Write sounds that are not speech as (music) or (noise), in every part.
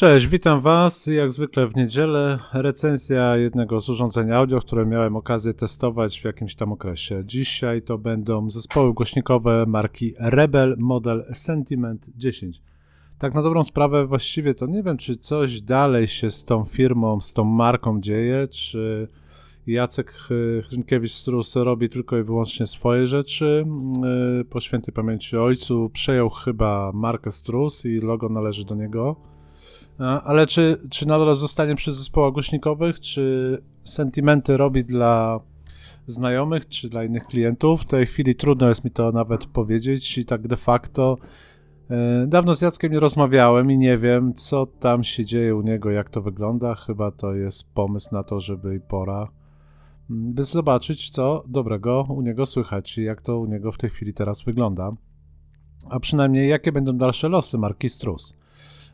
Cześć, witam Was. Jak zwykle w niedzielę recenzja jednego z urządzeń audio, które miałem okazję testować w jakimś tam okresie. Dzisiaj to będą zespoły głośnikowe marki Rebel Model Sentiment 10. Tak na dobrą sprawę właściwie to nie wiem, czy coś dalej się z tą firmą, z tą marką dzieje, czy Jacek Hrynkiewicz-Strus robi tylko i wyłącznie swoje rzeczy. Y, po świętej pamięci ojcu przejął chyba markę Strus i logo należy do niego. Ale czy, czy nadal zostanie przy zespołach głośnikowych, czy sentymenty robi dla znajomych, czy dla innych klientów? W tej chwili trudno jest mi to nawet powiedzieć i tak de facto e, dawno z Jackiem nie rozmawiałem i nie wiem, co tam się dzieje u niego, jak to wygląda. Chyba to jest pomysł na to, żeby i pora mm, by zobaczyć, co dobrego u niego słychać i jak to u niego w tej chwili teraz wygląda. A przynajmniej jakie będą dalsze losy marki Strus.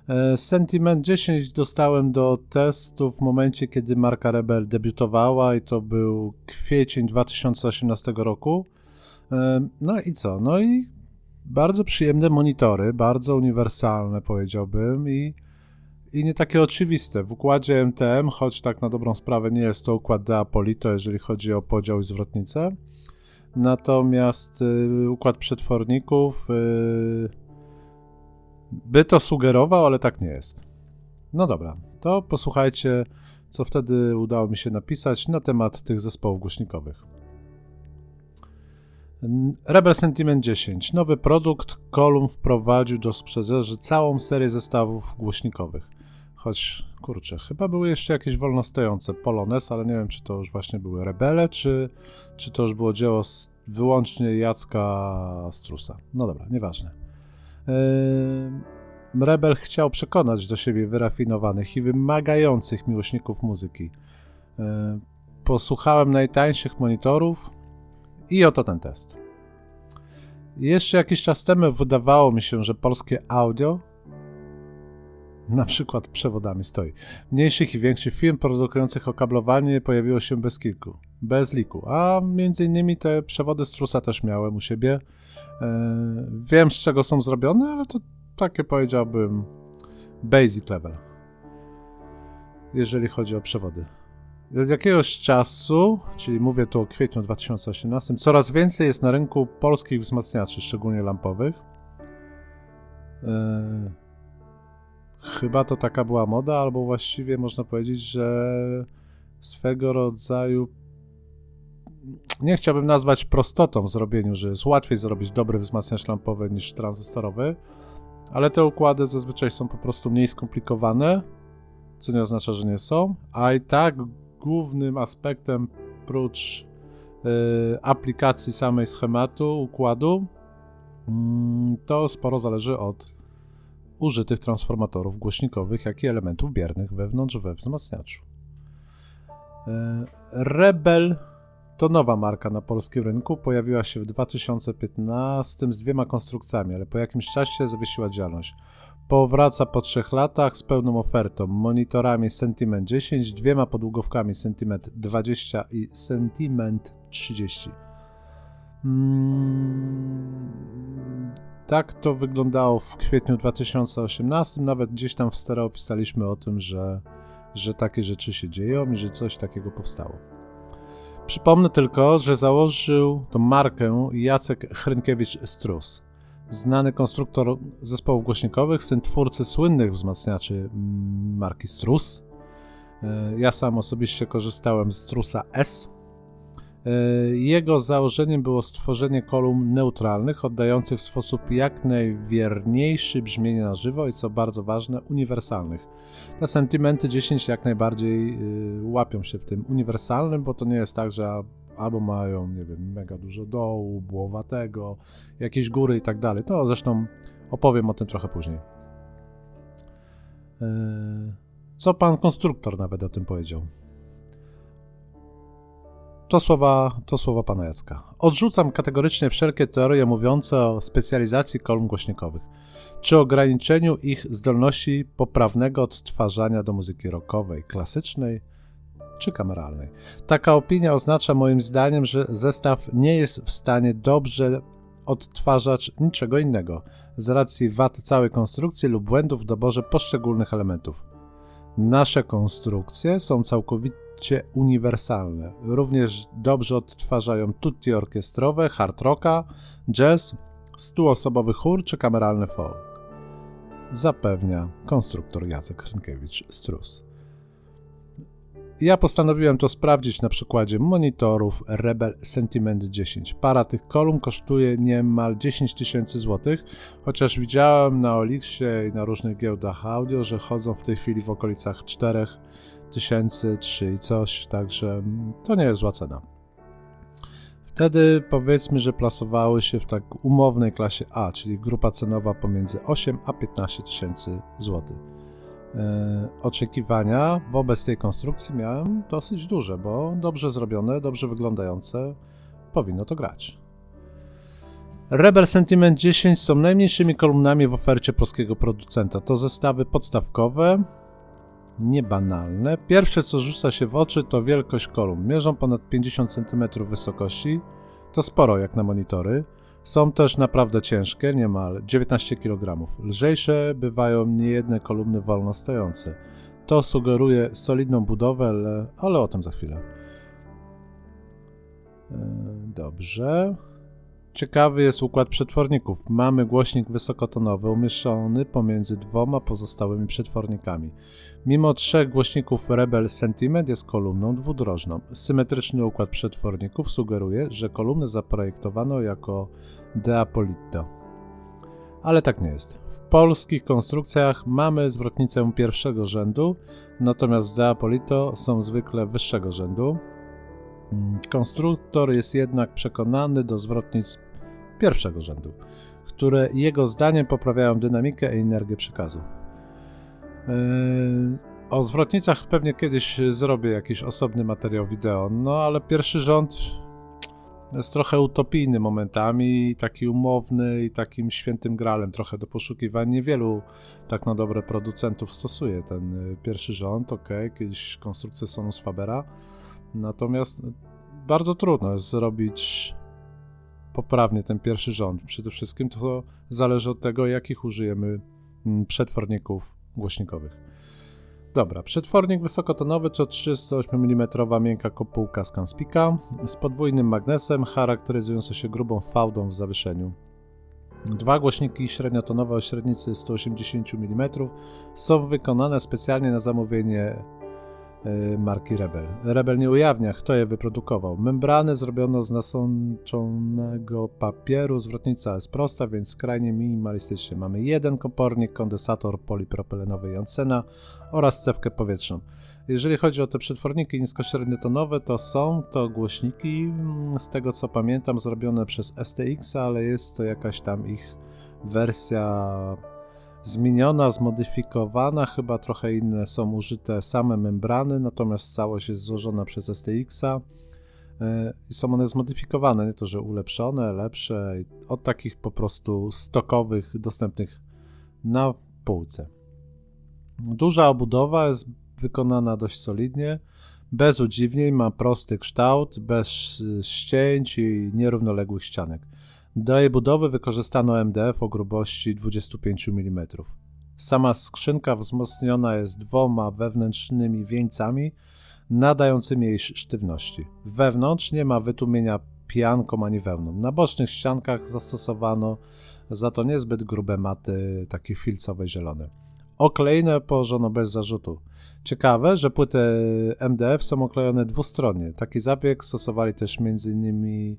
E, Sentiment 10 dostałem do testu w momencie, kiedy marka Rebel debiutowała i to był kwiecień 2018 roku. E, no i co? No i bardzo przyjemne monitory, bardzo uniwersalne powiedziałbym i, i nie takie oczywiste. W układzie MTM, choć tak na dobrą sprawę nie jest to układ de Apolito, jeżeli chodzi o podział i zwrotnicę. Natomiast y, układ przetworników y, by to sugerował, ale tak nie jest. No dobra, to posłuchajcie, co wtedy udało mi się napisać na temat tych zespołów głośnikowych. Rebel Sentiment 10. Nowy produkt Kolum wprowadził do sprzedaży całą serię zestawów głośnikowych. Choć, kurczę, chyba były jeszcze jakieś wolnostojące Polones, ale nie wiem, czy to już właśnie były Rebele, czy, czy to już było dzieło wyłącznie Jacka Strusa. No dobra, nieważne. Rebel chciał przekonać do siebie wyrafinowanych i wymagających miłośników muzyki. Posłuchałem najtańszych monitorów i oto ten test. Jeszcze jakiś czas temu wydawało mi się, że polskie audio na przykład przewodami stoi. Mniejszych i większych firm produkujących okablowanie pojawiło się bez kilku, bez liku, a między innymi te przewody Strusa też miałem u siebie. E, wiem z czego są zrobione, ale to takie powiedziałbym basic level, jeżeli chodzi o przewody. Od jakiegoś czasu, czyli mówię tu o kwietniu 2018, coraz więcej jest na rynku polskich wzmacniaczy, szczególnie lampowych. Yy, chyba to taka była moda, albo właściwie można powiedzieć, że swego rodzaju nie chciałbym nazwać prostotą w zrobieniu, że jest łatwiej zrobić dobry wzmacniacz lampowy niż tranzystorowy, ale te układy zazwyczaj są po prostu mniej skomplikowane, co nie oznacza, że nie są, a i tak głównym aspektem prócz y, aplikacji samej schematu, układu, y, to sporo zależy od użytych transformatorów głośnikowych, jak i elementów biernych wewnątrz we wzmacniaczu. Y, Rebel to nowa marka na polskim rynku, pojawiła się w 2015 z dwiema konstrukcjami, ale po jakimś czasie zawiesiła działalność. Powraca po trzech latach z pełną ofertą, monitorami Sentiment 10, dwiema podługowkami Sentiment 20 i Sentiment 30. Hmm, tak to wyglądało w kwietniu 2018. Nawet gdzieś tam w stereo pisaliśmy o tym, że, że takie rzeczy się dzieją i że coś takiego powstało. Przypomnę tylko, że założył tą markę Jacek Hrynkiewicz-Strus, znany konstruktor zespołów głośnikowych, syn twórcy słynnych wzmacniaczy marki Strus. E, ja sam osobiście korzystałem z Strusa S, jego założeniem było stworzenie kolumn neutralnych, oddających w sposób jak najwierniejszy brzmienie na żywo i co bardzo ważne, uniwersalnych. Te sentymenty 10 jak najbardziej y, łapią się w tym uniwersalnym, bo to nie jest tak, że albo mają, nie wiem, mega dużo dołu, błowatego, jakieś góry i tak dalej. To zresztą opowiem o tym trochę później. E, co pan konstruktor nawet o tym powiedział? To słowa, to słowa pana Jacka. Odrzucam kategorycznie wszelkie teorie mówiące o specjalizacji kolumn głośnikowych, czy ograniczeniu ich zdolności poprawnego odtwarzania do muzyki rockowej, klasycznej czy kameralnej. Taka opinia oznacza moim zdaniem, że zestaw nie jest w stanie dobrze odtwarzacz niczego innego, z racji wad całej konstrukcji lub błędów w doborze poszczególnych elementów. Nasze konstrukcje są całkowicie uniwersalne. Również dobrze odtwarzają tutti orkiestrowe, hard rocka, jazz, stuosobowy chór czy kameralny folk. Zapewnia konstruktor Jacek Hrynkiewicz-Strus. Ja postanowiłem to sprawdzić na przykładzie monitorów Rebel Sentiment 10. Para tych kolumn kosztuje niemal 10 tysięcy złotych, chociaż widziałem na Olixie i na różnych giełdach audio, że chodzą w tej chwili w okolicach 4 tysięcy, 3 i coś, także to nie jest zła cena. Wtedy powiedzmy, że plasowały się w tak umownej klasie A, czyli grupa cenowa pomiędzy 8 a 15 tysięcy złotych. E, oczekiwania wobec tej konstrukcji miałem dosyć duże, bo dobrze zrobione, dobrze wyglądające powinno to grać. Rebel Sentiment 10 są najmniejszymi kolumnami w ofercie polskiego producenta. To zestawy podstawkowe, niebanalne. Pierwsze co rzuca się w oczy to wielkość kolumn. Mierzą ponad 50 cm wysokości. To sporo jak na monitory. Są też naprawdę ciężkie, niemal 19 kg. Lżejsze bywają niejedne kolumny wolno stojące. To sugeruje solidną budowę, ale o tym za chwilę. E, dobrze. Ciekawy jest układ przetworników. Mamy głośnik wysokotonowy umieszczony pomiędzy dwoma pozostałymi przetwornikami. Mimo trzech głośników Rebel Sentiment jest kolumną dwudrożną. Symetryczny układ przetworników sugeruje, że kolumnę zaprojektowano jako Deapolito. Ale tak nie jest. W polskich konstrukcjach mamy zwrotnicę pierwszego rzędu, natomiast w Deapolito są zwykle wyższego rzędu. Konstruktor jest jednak przekonany do zwrotnic pierwszego rzędu, które jego zdaniem poprawiają dynamikę i energię przekazu. Yy, o zwrotnicach pewnie kiedyś zrobię jakiś osobny materiał wideo, no ale pierwszy rząd jest trochę utopijny momentami, taki umowny i takim świętym gralem trochę do poszukiwań. Niewielu tak na dobre producentów stosuje ten y, pierwszy rząd, ok, kiedyś konstrukcje Sonus Fabera, natomiast bardzo trudno jest zrobić poprawnie ten pierwszy rząd. Przede wszystkim to zależy od tego, jakich użyjemy mm, przetworników głośnikowych. Dobra, przetwornik wysokotonowy to 308 mm miękka kopułka z Kanspika z podwójnym magnesem charakteryzującą się grubą fałdą w zawieszeniu. Dwa głośniki średniotonowe o średnicy 180 mm są wykonane specjalnie na zamówienie marki Rebel. Rebel nie ujawnia, kto je wyprodukował. Membrany zrobiono z nasączonego papieru, zwrotnica jest prosta, więc skrajnie minimalistycznie. Mamy jeden kompornik, kondensator polipropylenowy Jansena oraz cewkę powietrzną. Jeżeli chodzi o te przetworniki niskośredniotonowe, to są to głośniki, mm, z tego co pamiętam, zrobione przez STX, ale jest to jakaś tam ich wersja zmieniona, zmodyfikowana, chyba trochę inne są użyte same membrany, natomiast całość jest złożona przez STX-a e, i są one zmodyfikowane, nie to, że ulepszone, lepsze, od takich po prostu stokowych, dostępnych na półce. Duża obudowa jest wykonana dość solidnie, bez udziwnień, ma prosty kształt, bez ścięć i nierównoległych ścianek. Do jej budowy wykorzystano MDF o grubości 25 mm. Sama skrzynka wzmocniona jest dwoma wewnętrznymi wieńcami nadającymi jej sztywności. Wewnątrz nie ma wytłumienia pianką ani wełną. Na bocznych ściankach zastosowano za to niezbyt grube maty, takie filcowe zielone. Oklejne położono bez zarzutu. Ciekawe, że płyty MDF są oklejone dwustronnie. Taki zabieg stosowali też m.in.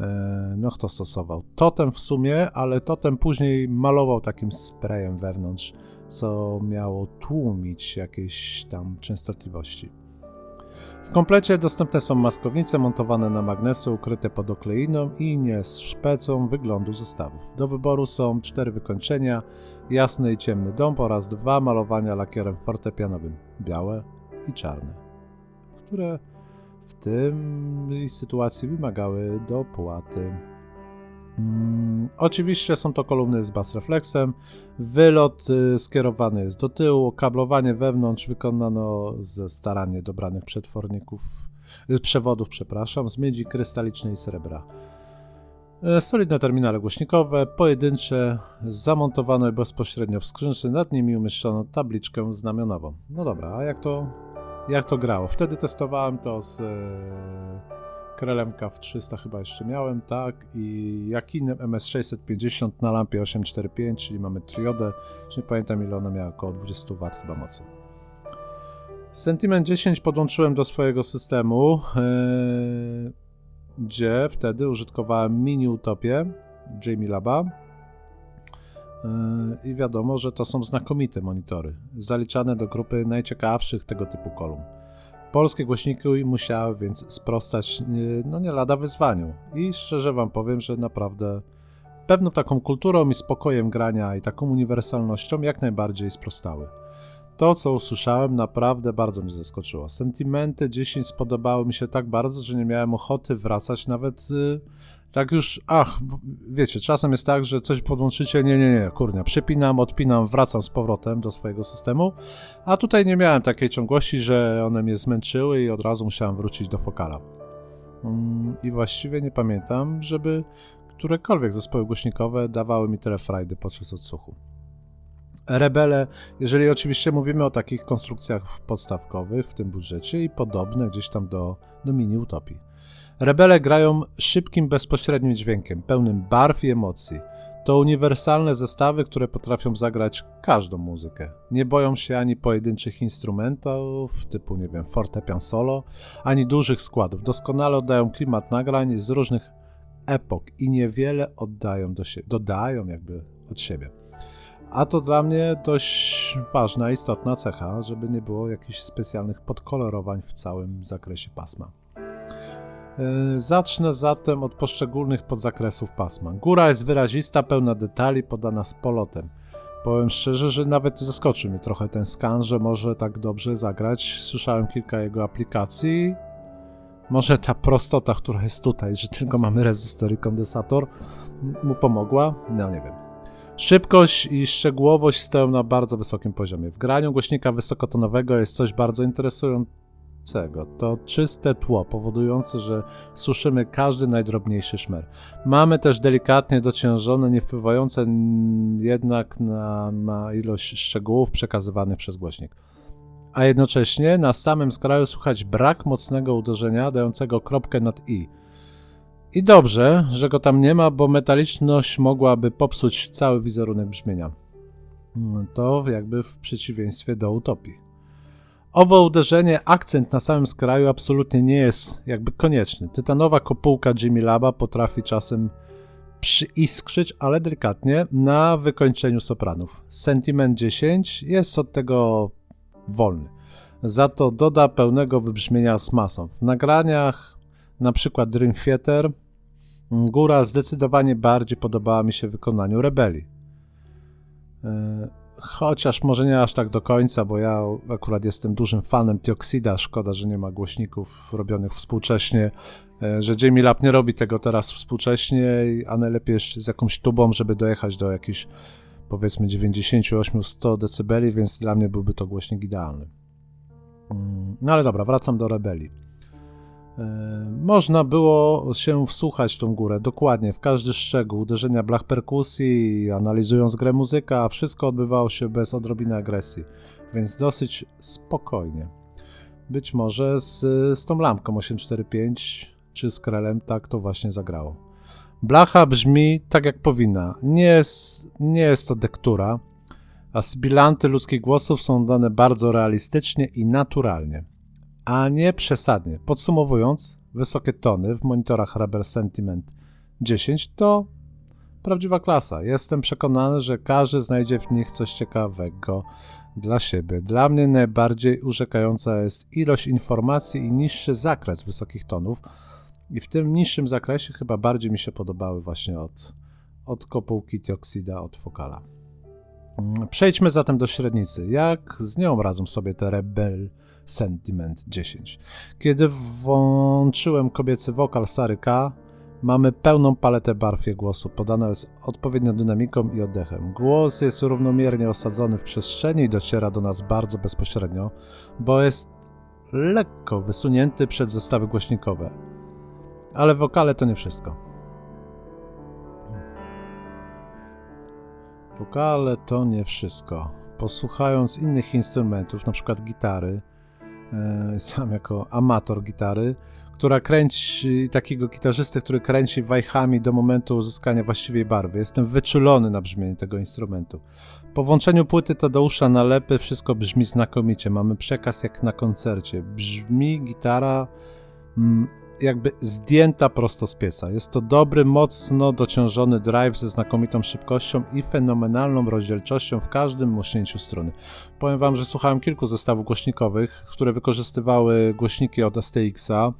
E, no kto stosował? Totem w sumie, ale totem później malował takim sprayem wewnątrz, co miało tłumić jakieś tam częstotliwości. W komplecie dostępne są maskownice montowane na magnesy ukryte pod okleiną i nie szpecą wyglądu zestawów. Do wyboru są cztery wykończenia, jasny i ciemny dąb oraz dwa malowania lakierem fortepianowym, białe i czarne, które w tej sytuacji wymagały dopłaty. Hmm, oczywiście są to kolumny z bas refleksem. Wylot y, skierowany jest do tyłu. Kablowanie wewnątrz wykonano ze starannie dobranych przetworników, y, przewodów, przepraszam, z miedzi krystalicznej i srebra. E, Solidne terminale głośnikowe, pojedyncze, zamontowane bezpośrednio w skrzynce, nad nimi umieszczono tabliczkę znamionową. No dobra, a jak to, jak to grało? Wtedy testowałem to z e, Krelem w 300 chyba jeszcze miałem, tak, i Jakinem MS650 na lampie 845, czyli mamy triodę, nie pamiętam ile ona miała, około 20 W chyba mocy. Sentiment 10 podłączyłem do swojego systemu, e, gdzie wtedy użytkowałem mini Utopię Jamie Laba. Yy, I wiadomo, że to są znakomite monitory, zaliczane do grupy najciekawszych tego typu kolumn. Polskie głośniki musiały więc sprostać yy, no nie lada wyzwaniu. I szczerze wam powiem, że naprawdę pewną taką kulturą i spokojem grania i taką uniwersalnością jak najbardziej sprostały. To, co usłyszałem, naprawdę bardzo mnie zaskoczyło. Sentymenty 10 spodobały mi się tak bardzo, że nie miałem ochoty wracać nawet y, tak już, ach, wiecie, czasem jest tak, że coś podłączycie, nie, nie, nie, kurnia, przypinam, odpinam, wracam z powrotem do swojego systemu, a tutaj nie miałem takiej ciągłości, że one mnie zmęczyły i od razu musiałem wrócić do fokala. Mm, I właściwie nie pamiętam, żeby którekolwiek zespoły głośnikowe dawały mi tyle frajdy podczas odsłuchu. Rebele, jeżeli oczywiście mówimy o takich konstrukcjach podstawkowych w tym budżecie i podobne gdzieś tam do, do mini utopii. Rebele grają szybkim, bezpośrednim dźwiękiem, pełnym barw i emocji. To uniwersalne zestawy, które potrafią zagrać każdą muzykę. Nie boją się ani pojedynczych instrumentów, typu, nie wiem, fortepian solo, ani dużych składów. Doskonale oddają klimat nagrań z różnych epok i niewiele oddają do siebie, dodają jakby od siebie. A to dla mnie dość ważna, istotna cecha, żeby nie było jakichś specjalnych podkolorowań w całym zakresie pasma. Yy, Zacznę zatem od poszczególnych podzakresów pasma. Góra jest wyrazista, pełna detali, podana z polotem. Powiem szczerze, że nawet zaskoczył mnie trochę ten skan, że może tak dobrze zagrać. Słyszałem kilka jego aplikacji. Może ta prostota, która jest tutaj, że tylko mamy rezystor i kondensator, mu pomogła? No nie wiem. Szybkość i szczegółowość stoją na bardzo wysokim poziomie. W graniu głośnika wysokotonowego jest coś bardzo interesującego. To czyste tło, powodujące, że słyszymy każdy najdrobniejszy szmer. Mamy też delikatnie dociężone, nie wpływające jednak na, na ilość szczegółów przekazywanych przez głośnik. A jednocześnie na samym skraju słychać brak mocnego uderzenia dającego kropkę nad i. I dobrze, że go tam nie ma, bo metaliczność mogłaby popsuć cały wizerunek brzmienia. To jakby w przeciwieństwie do utopii. Owo uderzenie, akcent na samym skraju absolutnie nie jest jakby konieczny. Tytanowa kopułka Jimmy Laba potrafi czasem przyiskrzyć, ale delikatnie, na wykończeniu sopranów. Sentiment 10 jest od tego wolny. Za to doda pełnego wybrzmienia z masą. W nagraniach, na przykład Dream Theater, Góra zdecydowanie bardziej podobała mi się wykonaniu Rebelii. E, chociaż może nie aż tak do końca, bo ja akurat jestem dużym fanem Tioxida. Szkoda, że nie ma głośników robionych współcześnie, e, że Jamie Lab nie robi tego teraz współcześnie, a najlepiej jeszcze z jakąś tubą, żeby dojechać do jakichś powiedzmy 98-100 dB, więc dla mnie byłby to głośnik idealny. Mm, no ale dobra, wracam do Rebelii. E, można było się wsłuchać tą górę dokładnie, w każdy szczegół, uderzenia blach perkusji, analizując grę muzyka, wszystko odbywało się bez odrobiny agresji, więc dosyć spokojnie. Być może z, z tą lampką 845 czy z krelem tak to właśnie zagrało. Blacha brzmi tak jak powinna. Nie jest, nie jest to dektura, a sybilanty ludzkich głosów są dane bardzo realistycznie i naturalnie a nie przesadnie. Podsumowując, wysokie tony w monitorach Rebel Sentiment 10 to prawdziwa klasa. Jestem przekonany, że każdy znajdzie w nich coś ciekawego dla siebie. Dla mnie najbardziej urzekająca jest ilość informacji i niższy zakres wysokich tonów. I w tym niższym zakresie chyba bardziej mi się podobały właśnie od, od kopułki Tioxida, od Fokala. Przejdźmy zatem do średnicy. Jak z nią radzą sobie te Rebel Sentiment 10? Kiedy włączyłem kobiecy wokal Sary K, mamy pełną paletę barw jej głosu, podana jest odpowiednią dynamiką i oddechem. Głos jest równomiernie osadzony w przestrzeni i dociera do nas bardzo bezpośrednio, bo jest lekko wysunięty przed zestawy głośnikowe. Ale wokale to nie wszystko. Ale to nie wszystko. Posłuchając innych instrumentów, na przykład gitary, e, (laughs) sam jako amator gitary, która kręci takiego gitarzysty, który kręci wajchami do momentu uzyskania właściwej barwy. Jestem wyczulony na brzmienie tego instrumentu. Po włączeniu płyty Tadeusza na lepy wszystko brzmi znakomicie. Mamy przekaz jak na koncercie. Brzmi gitara mm, jakby zdjęta prosto z pieca. Jest to dobry, mocno dociążony drive ze znakomitą szybkością i fenomenalną rozdzielczością w każdym muśnięciu struny. Powiem wam, że słuchałem kilku zestawów głośnikowych, które wykorzystywały głośniki od STX-a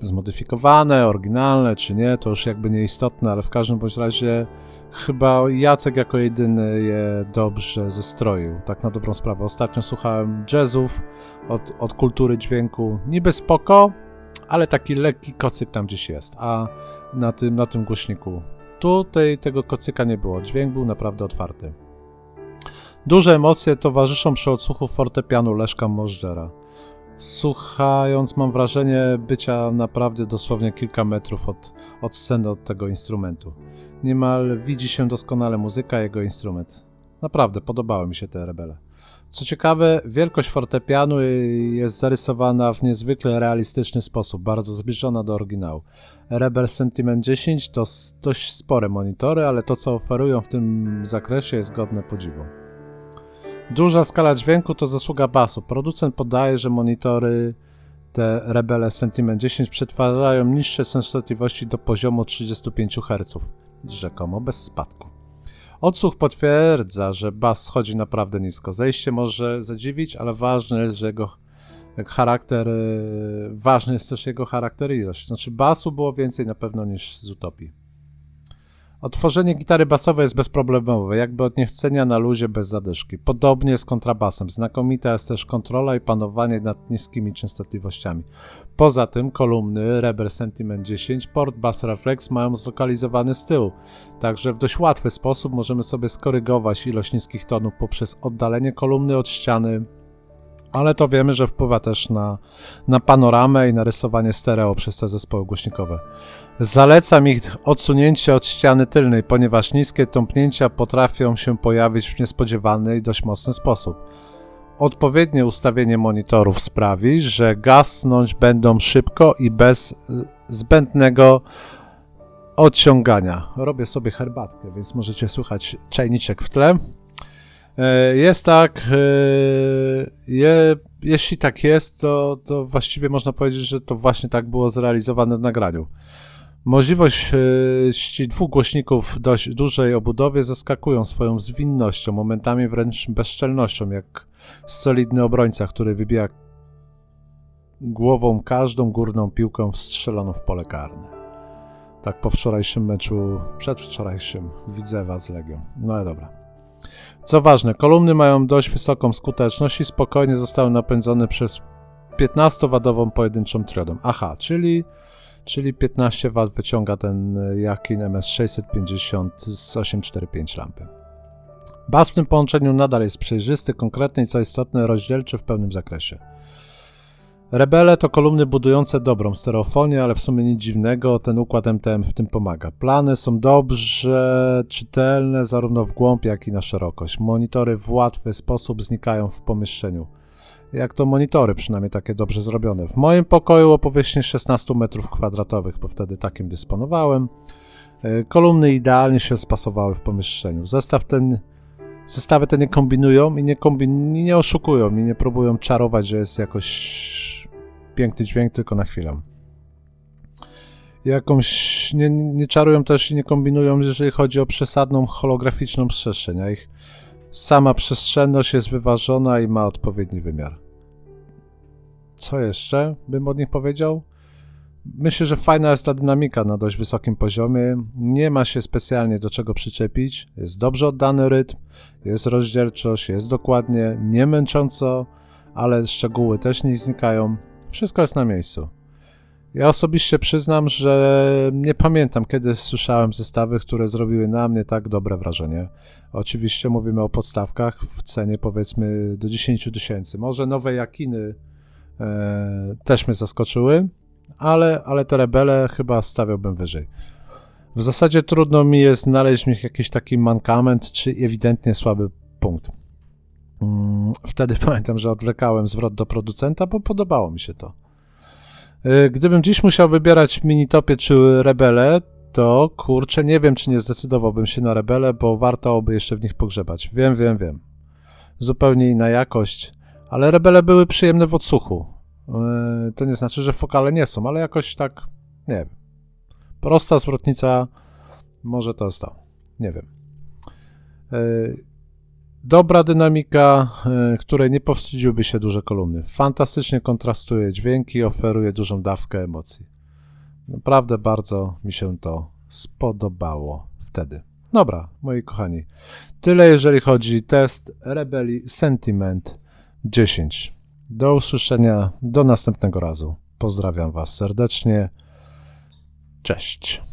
zmodyfikowane, oryginalne czy nie, to już jakby nieistotne, ale w każdym bądź razie chyba Jacek jako jedyny je dobrze zestroił, tak na dobrą sprawę. Ostatnio słuchałem jazzów od, od kultury dźwięku, niby spoko, ale taki lekki kocyk tam gdzieś jest, a na tym, na tym głośniku tutaj tego kocyka nie było, dźwięk był naprawdę otwarty. Duże emocje towarzyszą przy odsłuchu fortepianu Leszka Możdżera. Słuchając, mam wrażenie bycia naprawdę dosłownie kilka metrów od, od sceny, od tego instrumentu. Niemal widzi się doskonale muzyka, jego instrument. Naprawdę, podobały mi się te rebele. Co ciekawe, wielkość fortepianu jest zarysowana w niezwykle realistyczny sposób, bardzo zbliżona do oryginału. Rebel Sentiment 10 to dość spore monitory, ale to co oferują w tym zakresie jest godne podziwu. Duża skala dźwięku to zasługa basu. Producent podaje, że monitory te Rebele Sentiment 10 przetwarzają niższe częstotliwości do poziomu 35 Hz, rzekomo bez spadku. Odsłuch potwierdza, że bas schodzi naprawdę nisko. Zejście może zadziwić, ale ważne jest, że jego charakter, y, ważny jest też jego charakter i ilość. Znaczy basu było więcej na pewno niż z Utopii. Otworzenie gitary basowej jest bezproblemowe, jakby od niechcenia na luzie bez zadyszki. Podobnie z kontrabasem. Znakomita jest też kontrola i panowanie nad niskimi częstotliwościami. Poza tym kolumny Rebel Sentiment 10, port Bass Reflex mają zlokalizowany z tyłu, także w dość łatwy sposób możemy sobie skorygować ilość niskich tonów poprzez oddalenie kolumny od ściany ale to wiemy, że wpływa też na, na panoramę i na rysowanie stereo przez te zespoły głośnikowe. Zalecam ich odsunięcie od ściany tylnej, ponieważ niskie tąpnięcia potrafią się pojawić w niespodziewany i dość mocny sposób. Odpowiednie ustawienie monitorów sprawi, że gasnąć będą szybko i bez y, zbędnego odciągania. Robię sobie herbatkę, więc możecie słuchać czajniczek w tle. E, jest tak, e, je, jeśli tak jest, to, to właściwie można powiedzieć, że to właśnie tak było zrealizowane w nagraniu. Możliwości dwóch głośników dość dużej obudowie zaskakują swoją zwinnością, momentami wręcz bezczelnością, jak solidny obrońca, który wybija głową każdą górną piłkę wstrzeloną w pole karne. Tak po wczorajszym meczu, przedwczorajszym, Widzewa z Legią. No ale dobra. Co ważne, kolumny mają dość wysoką skuteczność i spokojnie zostały napędzone przez 15-wadową pojedynczą triodą. Aha, czyli, czyli 15 W wyciąga ten Jakin MS650 z 845 lampy. Bas w tym połączeniu nadal jest przejrzysty, konkretny i co istotne rozdzielczy w pełnym zakresie. Rebele to kolumny budujące dobrą stereofonię, ale w sumie nic dziwnego, ten układ MTM w tym pomaga. Plany są dobrze czytelne zarówno w głąb, jak i na szerokość. Monitory w łatwy sposób znikają w pomieszczeniu. Jak to monitory, przynajmniej takie dobrze zrobione. W moim pokoju o powierzchni 16 m2, bo wtedy takim dysponowałem. E, kolumny idealnie się spasowały w pomieszczeniu. Zestaw ten zestawy te nie kombinują i nie, kombin nie oszukują i nie próbują czarować, że jest jakoś piękny dźwięk tylko na chwilę. Jakąś nie, nie czarują też i nie kombinują, jeżeli chodzi o przesadną holograficzną przestrzeń, a ich sama przestrzenność jest wyważona i ma odpowiedni wymiar. Co jeszcze bym od nich powiedział? Myślę, że fajna jest ta dynamika na dość wysokim poziomie. Nie ma się specjalnie do czego przyczepić. Jest dobrze oddany rytm, jest rozdzielczość, jest dokładnie, nie męcząco, ale szczegóły też nie znikają. Wszystko jest na miejscu. Ja osobiście przyznam, że nie pamiętam, kiedy słyszałem zestawy, które zrobiły na mnie tak dobre wrażenie. Oczywiście mówimy o podstawkach w cenie powiedzmy do 10 tysięcy. Może nowe Jakiny e, też mnie zaskoczyły, ale, ale te Rebele chyba stawiałbym wyżej. W zasadzie trudno mi jest znaleźć w nich jakiś taki mankament, czy ewidentnie słaby punkt. Mm, Wtedy (laughs) pamiętam, że odwlekałem zwrot do producenta, bo podobało mi się to. Y, Gdybym dziś musiał wybierać Minitopie czy Rebele, to kurczę, nie wiem, czy nie zdecydowałbym się na Rebele, bo warto by jeszcze w nich pogrzebać. Wiem, wiem, wiem. Zupełnie inna jakość, ale Rebele były przyjemne w odsłuchu. Yy, To nie znaczy, że fokale nie są, ale jakoś tak, nie wiem. Prosta zwrotnica, może to jest to. Nie wiem. Dobra dynamika, yy, której nie powstydziłyby się duże kolumny. Fantastycznie kontrastuje dźwięki, oferuje dużą dawkę emocji. Naprawdę bardzo mi się to spodobało wtedy. Dobra, moi kochani. Tyle jeżeli chodzi test Rebeli Sentiment 10. Do usłyszenia, do następnego razu. Pozdrawiam Was serdecznie. Cześć.